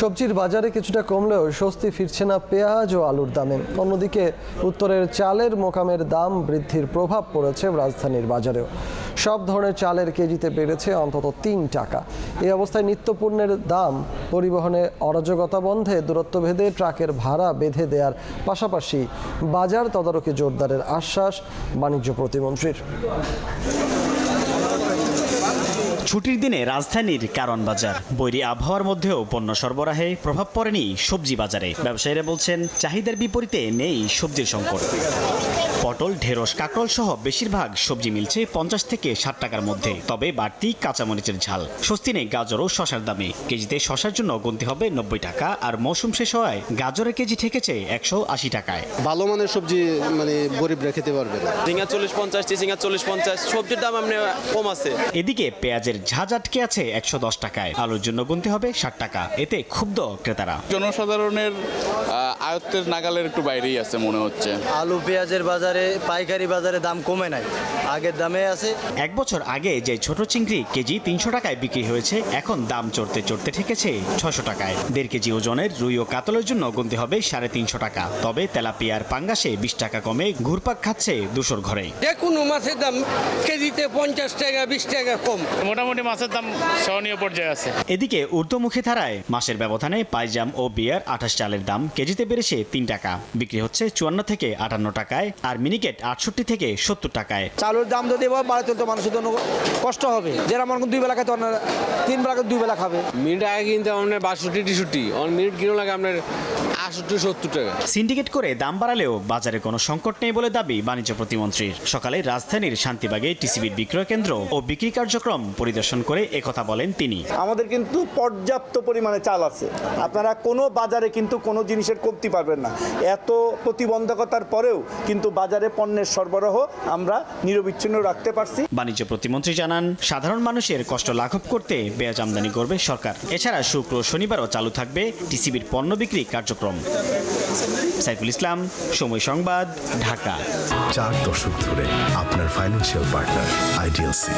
সবজির বাজারে কিছুটা কমলেও স্বস্তি ফিরছে না পেঁয়াজ ও আলুর দামে। অন্যদিকে উত্তরের চালের মোকামের দাম বৃদ্ধির প্রভাব পড়েছে রাজধানীর বাজারেও। সব ধরনের চালের কেজিতে বেড়েছে অন্তত তিন টাকা। এই অবস্থায় নিত্যপণ্যের দাম পরিবহনে অরাজকতা বন্ধে দূরত্ব ভেদে ট্রাকের ভাড়া বেঁধে দেওয়ার পাশাপাশি বাজার তদারকি জোরদারের আশ্বাস বাণিজ্য প্রতিমন্ত্রীর। ছুটির দিনে রাজধানীর কারণ বাজার। বৈরী আবহাওয়ার মধ্যেও পণ্য সরবরাহে প্রভাব পড়েনি সবজি বাজারে। ব্যবসায়ীরা বলছেন চাহিদার বিপরীতে নেই সবজির সংকট। পটল ঢেঁড়স কাঁকরোল সহ বেশিরভাগ সবজি মিলছে পঞ্চাশ থেকে ষাট টাকার মধ্যে। তবে বাড়তি কাঁচামরিচের ঝাল স্বস্তি নেই গাজর ও শশার দামে। কেজিতে শশার জন্য গুনতে হবে নব্বই টাকা আর মৌসুম শেষ হওয়ায় গাজরের কেজি ঠেকেছে একশো আশি টাকায়। ভালো মানের সবজি মানে গরিবরা খেতে পারবে না। চল্লিশ পঞ্চাশ চল্লিশ পঞ্চাশ সবজির দাম আপনি কম আছে। এদিকে পেঁয়াজের ঝাঁজ আছে একশো দশ টাকায়। আলুর জন্য গুনতে হবে ষাট টাকা। এতে ক্ষুব্ধ ক্রেতারা। জনসাধারণের আয়ত্তের নাগালের একটু বাইরেই আছে মনে হচ্ছে। আলু পেঁয়াজের বাজারে পাইকারি বাজারে দাম কমে নাই। আগের দামে আছে। এক বছর আগে যে ছোট চিংড়ি কেজি তিনশো টাকায় বিক্রি হয়েছে এখন দাম চড়তে চড়তে ঠেকেছে ছশো টাকায়। দেড় কেজি ওজনের রুই ও কাতলের জন্য গুনতে হবে সাড়ে তিনশো টাকা। তবে তেলাপিয়ার পাঙ্গাসে বিশ টাকা কমে ঘুরপাক খাচ্ছে দুশোর ঘরে। যে কোনো মাছের দাম কেজিতে পঞ্চাশ টাকা বিশ টাকা কম। মোটামুটি মাছের দাম সহনীয় পর্যায়ে আছে। এদিকে ঊর্ধ্বমুখী ধারায় মাসের ব্যবধানে পাইজাম ও বিয়ার আঠাশ চালের দাম কেজিতে বেড়েছে তিন টাকা। বিক্রি হচ্ছে চুয়ান্ন থেকে আটান্ন টাকায় আর মিনিকেট আটষট্টি থেকে সত্তর টাকায়। চালুর দাম যদি বাড়ে তুলতে মানুষের জন্য কষ্ট হবে। যেরকম মনে করেন দুই বেলা খেতে তিন বেলা দুই বেলা খাবে। মিনিট আগে কিনতে আপনার বাষট্টি টিষট্টি। মিনিট কিনো লাগে আপনার সত্তর টাকা। সিন্ডিকেট করে দাম বাড়ালেও বাজারে কোনো সংকট নেই বলে দাবি বাণিজ্য প্রতিমন্ত্রীর। সকালে রাজধানীর শান্তিবাগে টিসিবির বিক্রয় কেন্দ্র ও বিক্রি কার্যক্রম পরিদর্শন করে একথা বলেন তিনি। আমাদের কিন্তু পর্যাপ্ত পরিমাণে চাল আছে। আপনারা কোনো বাজারে কিন্তু কোনো জিনিসের কমতি পারবেন না। এত প্রতিবন্ধকতার পরেও কিন্তু বাজারে পণ্যের সরবরাহ আমরা নিরবিচ্ছিন্ন রাখতে পারছি। বাণিজ্য প্রতিমন্ত্রী জানান সাধারণ মানুষের কষ্ট লাঘব করতে পেঁয়াজ আমদানি করবে সরকার। এছাড়া শুক্র শনিবারও চালু থাকবে টিসিবির পণ্য বিক্রি কার্যক্রম। সাইফুল ইসলাম সময় সংবাদ ঢাকা। চার দশক ধরে আপনার ফাইন্যান্সিয়াল পার্টনার আইডিএলসি